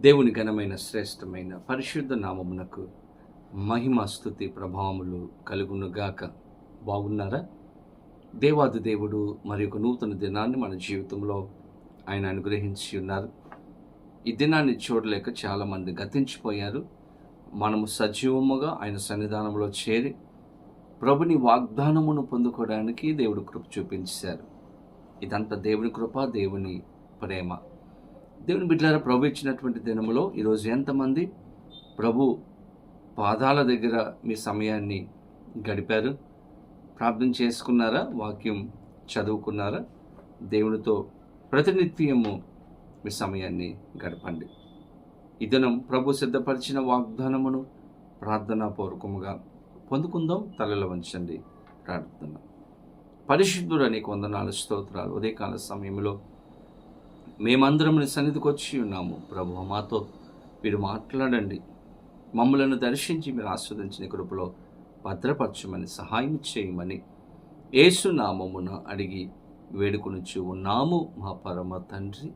దేవుని ఘనమైన శ్రేష్టమైన పరిశుద్ధ నామమునకు మహిమ స్థుతి ప్రభావములు కలుగునుగాక బాగున్నారా? దేవాది దేవుడు మరి ఒక నూతన దినాన్ని మన జీవితంలో ఆయన అనుగ్రహించి ఉన్నారు. ఈ దినాన్ని చూడలేక చాలామంది గతించిపోయారు. మనము సజీవముగా ఆయన సన్నిధానంలో చేరి ప్రభుని వాగ్దానమును పొందుకోవడానికి దేవుడు కృప చూపించారు. ఇదంతా దేవుని కృప దేవుని ప్రేమ. దేవుని బిడ్డలారా ప్రభు ఇచ్చినటువంటి దినములో ఈరోజు ఎంతమంది ప్రభు పాదాల దగ్గర మీ సమయాన్ని గడిపారు? ప్రార్థన చేసుకున్నారా? వాక్యం చదువుకున్నారా? దేవునితో ప్రతినిత్యము మీ సమయాన్ని గడపండి. ఈ దినం ప్రభు సిద్ధపరిచిన వాగ్దానమును ప్రార్థనాపూర్వకముగా పొందుకుందాం. తలలో వంచండి. ప్రార్థన. పరిశుద్ధుడు అనేక స్తోత్రాలు. ఉదయకాల సమయంలో మేమందరం నీ సన్నిధికి వచ్చి ఉన్నాము. ప్రభు మాతో మీరు మాట్లాడండి. మమ్మలను దర్శించి మీరు ఆస్వాదించిన కృపలో భద్రపరచమని సహాయం చేయమని ఏసునామమున అడిగి వేడుకొనుచు ఉన్నాము మా పరమ తండ్రి.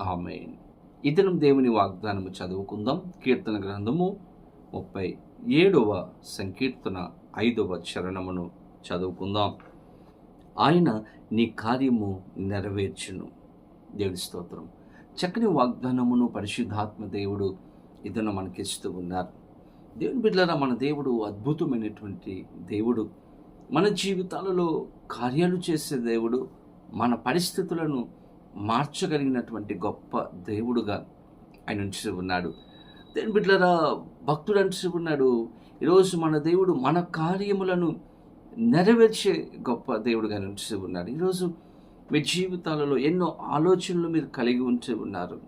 ఆమె ఇతనం దేవుని వాగ్దానము చదువుకుందాం. కీర్తన గ్రంథము ముప్పై ఏడవ సంకీర్తన ఐదవ చరణమును చదువుకుందాం. ఆయన నీ కార్యము నెరవేర్చును. దేవుడి స్తోత్రం. చక్కని వాగ్దానమును పరిశుద్ధాత్మ దేవుడు ఇతను మనకిస్తూ ఉన్నారు. దేవుని బిడ్డలారా మన దేవుడు అద్భుతమైనటువంటి దేవుడు. మన జీవితాలలో కార్యాలు చేసే దేవుడు మన పరిస్థితులను మార్చగలిగినటువంటి గొప్ప దేవుడుగా ఆయన ఉంచి ఉన్నాడు. దేవుని బిడ్డలారా భక్తుడు అంటూ ఉన్నాడు. ఈరోజు మన దేవుడు మన కార్యములను నెరవేర్చే గొప్ప దేవుడుగా ఉంచి ఉన్నాడు. ఈరోజు మీ జీవితాలలో ఎన్నో ఆలోచనలు మీరు కలిగి ఉంటూ ఉన్నారు.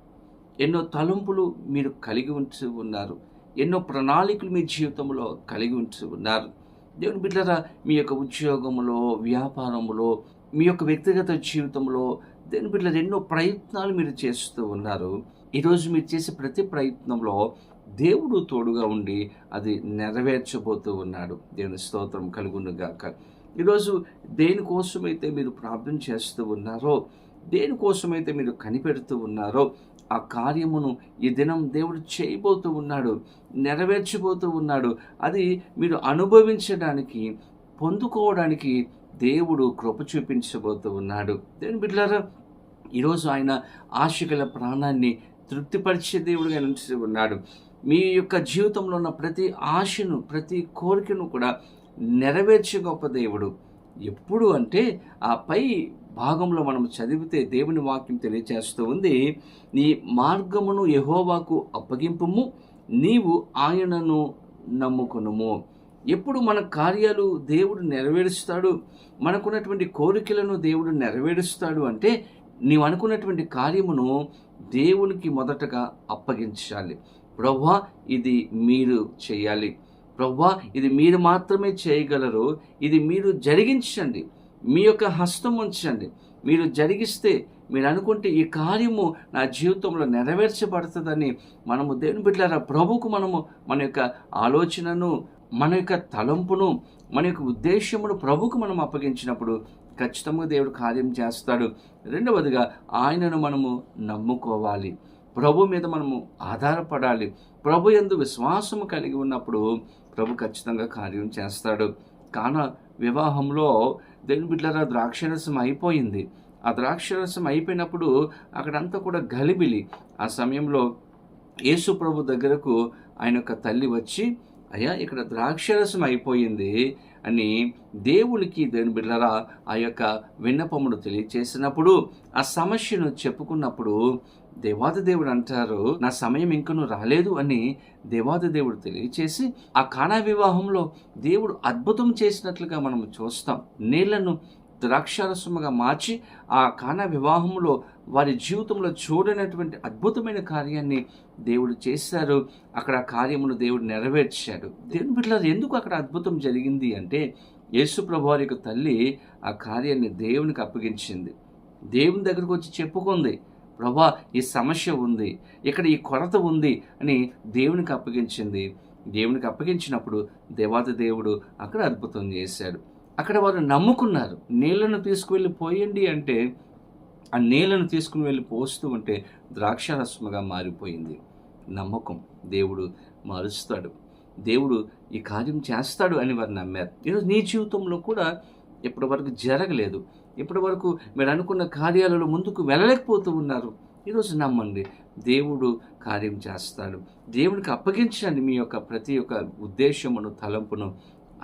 ఎన్నో తలంపులు మీరు కలిగి ఉంటూ ఉన్నారు. ఎన్నో ప్రణాళికలు మీ జీవితంలో కలిగి ఉంటూ ఉన్నారు. దేవుని బిడ్డరా మీ యొక్క ఉద్యోగంలో వ్యాపారంలో మీ యొక్క వ్యక్తిగత జీవితంలో దేవుని బిడ్డలు ఎన్నో ప్రయత్నాలు మీరు చేస్తూ ఉన్నారు. ఈరోజు మీరు చేసే ప్రతి ప్రయత్నంలో దేవుడు తోడుగా ఉండి అది నెరవేర్చబోతూ ఉన్నాడు. దేవుని స్తోత్రం కలుగునుగాక. ఈరోజు దేనికోసమైతే మీరు ప్రార్థన చేస్తూ ఉన్నారో దేనికోసమైతే మీరు కనిపెడుతూ ఉన్నారో ఆ కార్యమును ఈ దినం దేవుడు చేయబోతూ ఉన్నాడు నెరవేర్చబోతూ ఉన్నాడు. అది మీరు అనుభవించడానికి పొందుకోవడానికి దేవుడు కృప చూపించబోతూ ఉన్నాడు. దేని బిడ్డలారా ఈరోజు ఆయన ఆశగల ప్రాణాన్ని తృప్తిపరిచే దేవుడుగా నుంచి ఉన్నాడు. మీ యొక్క జీవితంలో ఉన్న ప్రతి ఆశను ప్రతి కోరికను కూడా నెరవేర్చే గొప్ప దేవుడు. ఎప్పుడు అంటే ఆ పై భాగంలో మనం చదివితే దేవుని వాక్యం తెలియచేస్తూ ఉంది నీ మార్గమును యహోవాకు అప్పగింపుము నీవు ఆయనను నమ్ముకునుము. ఎప్పుడు మన కార్యాలు దేవుడు నెరవేరుస్తాడు మనకున్నటువంటి కోరికలను దేవుడు నెరవేరుస్తాడు అంటే నీవు అనుకున్నటువంటి కార్యమును దేవునికి మొదటగా అప్పగించాలి. ప్రవ్వా ఇది మీరు చేయాలి. ప్రవ్వా ఇది మీరు మాత్రమే చేయగలరు. ఇది మీరు జరిగించండి. మీ యొక్క హస్తం ఉంచండి. మీరు జరిగిస్తే మీరు అనుకుంటే ఈ కార్యము నా జీవితంలో నెరవేర్చబడుతుందని మనము దేవుని బిడ్డలారా ప్రభుకు మనము మన యొక్క ఆలోచనను మన యొక్క తలంపును మన యొక్క ఉద్దేశమును ప్రభుకు మనం అప్పగించినప్పుడు ఖచ్చితంగా దేవుడు కార్యం చేస్తాడు. రెండవదిగా ఆయనను మనము నమ్ముకోవాలి. ప్రభు మీద మనము ఆధారపడాలి. ప్రభు ఎందు విశ్వాసము కలిగి ఉన్నప్పుడు ప్రభు ఖచ్చితంగా కార్యం చేస్తాడు. కాన వివాహంలో దేని బిడ్డల ద్రాక్షరసం అయిపోయింది. ఆ ద్రాక్షరసం అయిపోయినప్పుడు అక్కడంతా కూడా గలిబిలి. ఆ సమయంలో యేసు ప్రభు దగ్గరకు ఆయన యొక్క తల్లి వచ్చి అయ్యా ఇక్కడ ద్రాక్షరసం అయిపోయింది అని దేవునికి దేని బిడ్డరా ఆ యొక్క విన్నపమును తెలియచేసినప్పుడు ఆ సమస్యను చెప్పుకున్నప్పుడు దేవాదిదేవుడు అంటారు నా సమయం ఇంకను రాలేదు అని దేవాదిదేవుడు తెలియచేసి ఆ కానా వివాహంలో దేవుడు అద్భుతం చేసినట్లుగా మనం చూస్తాం. నీళ్ళను ద్రాక్షారసముగా మార్చి ఆ కానా వివాహంలో వారి జీవితంలో చూడనటువంటి అద్భుతమైన కార్యాన్ని దేవుడు చేశారు. అక్కడ ఆ కార్యమును దేవుడు నెరవేర్చాడు. దేవుని బిడ్డలారు ఎందుకు అక్కడ అద్భుతం జరిగింది అంటే యేసు ప్రభువారి యొక్క తల్లి ఆ కార్యాన్ని దేవునికి అప్పగించింది. దేవుని దగ్గరకు వచ్చి చెప్పుకుంది ప్రభా ఈ సమస్య ఉంది. ఇక్కడ ఈ కొరత ఉంది అని దేవునికి అప్పగించింది. దేవునికి అప్పగించినప్పుడు దేవాది దేవుడు అక్కడ అద్భుతం చేశాడు. అక్కడ వారు నమ్ముకున్నారు. నీళ్ళను తీసుకువెళ్ళి పోయండి అంటే ఆ నీళ్ళను తీసుకుని వెళ్ళి పోస్తూ ఉంటే ద్రాక్షారసముగా మారిపోయింది. నమ్మకం దేవుడు మారుస్తాడు. దేవుడు ఈ కార్యం చేస్తాడు అని వారు నమ్మారు. ఈరోజు నీ జీవితంలో కూడా ఇప్పటి వరకు జరగలేదు. ఇప్పటి వరకు మీరు అనుకున్న కార్యాలలో ముందుకు వెళ్ళలేకపోతూ ఉన్నారు. ఈరోజు నమ్మండి దేవుడు కార్యం చేస్తాడు. దేవుడికి అప్పగించండి మీ యొక్క ప్రతి ఒక్క ఉద్దేశమును తలంపును.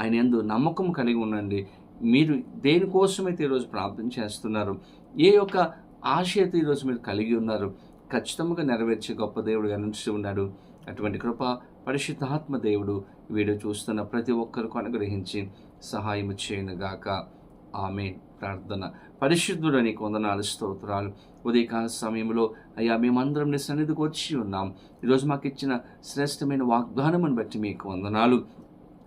ఆయన ఎందు నమ్మకం కలిగి ఉండండి. మీరు దేనికోసమైతే ఈరోజు ప్రార్థన చేస్తున్నారు ఏ యొక్క ఆశయత ఈరోజు మీరు కలిగి ఉన్నారు ఖచ్చితంగా నెరవేర్చే గొప్ప దేవుడు కనిపిస్తూ ఉన్నాడు. అటువంటి కృప పరిశుద్ధాత్మ దేవుడు వీడియో చూస్తున్న ప్రతి ఒక్కరికి అనుగ్రహించి సహాయం చేయనుగాక ఆమె ప్రార్థన. పరిశుద్ధుడని కొందనాలు వందనాలు స్తోత్రాలు. ఉదయకాల సమయంలో అయ్యా మేమందరం నీ సన్నిధికి వచ్చి ఉన్నాం. ఈరోజు మాకు ఇచ్చిన శ్రేష్టమైన వాగ్దానమును బట్టి మీకు వందనాలు.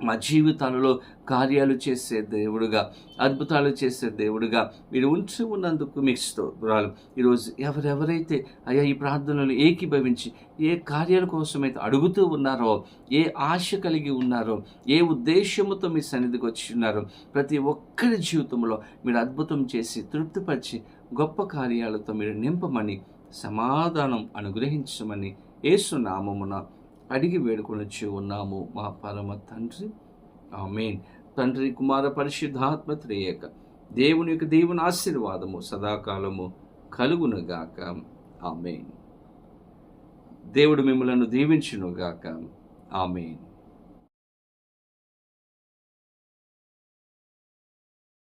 మా జీవితాలలో కార్యాలు చేసే దేవుడుగా అద్భుతాలు చేసే దేవుడుగా మీరు ఉంచి ఉన్నందుకు మీకు స్తోత్రాలు. ఈరోజు ఎవరెవరైతే అయ్యా ఈ ప్రార్థనలు ఏకీభవించి ఏ కార్యాల కోసమైతే అడుగుతూ ఉన్నారో ఏ ఆశ కలిగి ఉన్నారో ఏ ఉద్దేశముతో మీ సన్నిధికి వచ్చి ఉన్నారో ప్రతి ఒక్కరి జీవితంలో మీరు అద్భుతం చేసి తృప్తిపరిచి గొప్ప కార్యాలతో మీరు నింపమని సమాధానం అనుగ్రహించమని ఏసునామమున అడిగి వేడుకొనొచ్చి ఉన్నాము మా పరమ తండ్రి. ఆమెన్. తండ్రి కుమార పరిశుద్ధాత్మ త్రేయక దేవుని యొక్క దేవుని ఆశీర్వాదము సదాకాలము కలుగునుగాక. ఆమెన్. దేవుడు మిమ్మలను దీవించునుగాక. ఆమెన్.